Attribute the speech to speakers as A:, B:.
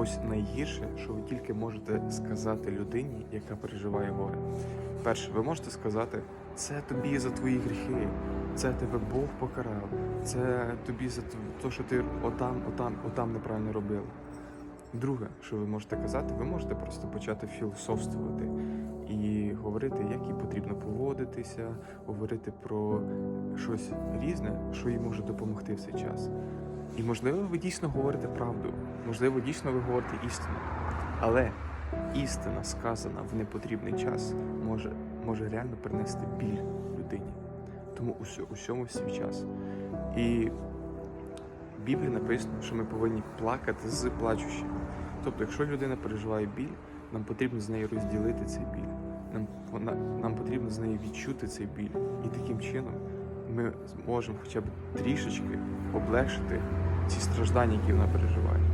A: ось найгірше, що ви тільки можете сказати людині, яка переживає горе. Перше, ви можете сказати, це тобі за твої гріхи, це тебе Бог покарав, це тобі за те, що ти отам, отам, отам неправильно робив. Друге, що ви можете казати, ви можете просто почати філософствувати і говорити, як їй потрібно поводитися, говорити про щось різне, що їй може допомогти в цей час. І можливо, ви дійсно говорите правду, можливо, дійсно ви говорите істину. Але істина, сказана в непотрібний час, може, може реально принести біль людині. Тому усьо- усьому свій час. І в Біблії написано, що ми повинні плакати з плачущими. Тобто, якщо людина переживає біль, нам потрібно з нею розділити цей біль. Нам, вона, нам потрібно з нею відчути цей біль. І таким чином ми зможемо хоча б трішечки облегшити ці страждання, які вона переживає.